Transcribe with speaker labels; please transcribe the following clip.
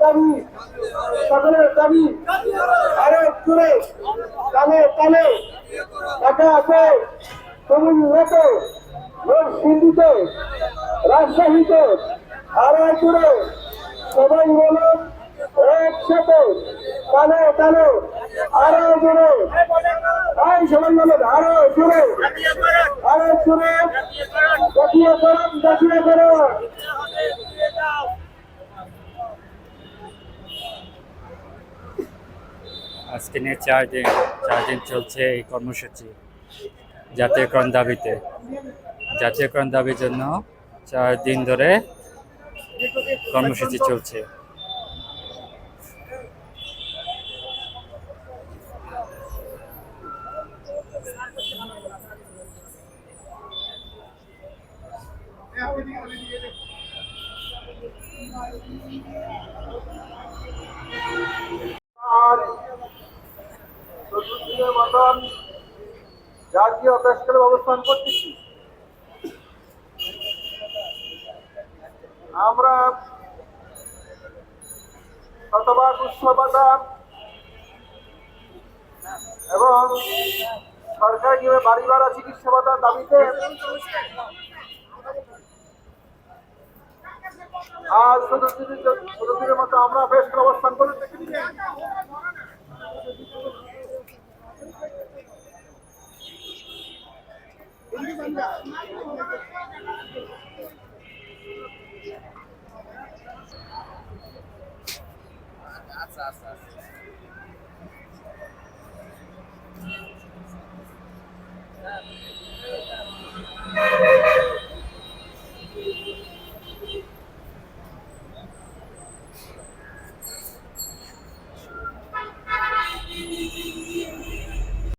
Speaker 1: দাবি, সকলের দাবি। আরও জুড়ে কানে কানে। টাকা আছে তুমি রেখে সিন্ধিতে রাজশাহীতে। আরও জুড়ে সবাই বলুন, একসাথে, কানে কানে। আরও জুড়ে তাই সবাই বলুন, আরও জুড়ে আরও জুড়ে দেখিয়ে করুন দেখিয়ে করুন।
Speaker 2: আজকে নিয়ে চার দিন চার দিন চলছে এই কর্মসূচি, জাতীয়করণ দাবিতে। জাতীয়করণ দাবির জন্য চার দিন ধরে কর্মসূচি চলছে।
Speaker 1: চতুর্দিনের মতন জাতীয় প্রেসক্লাবে অবস্থান করতেছি আমরা শতভাগ উৎসবতা এবং সরকার কীভাবে বাড়ি ভাড়া চিকিৎসা ভাতার দাবিতে আজ চতুর্দিনের মতো আমরা বেশ অবস্থান করে দেখেছি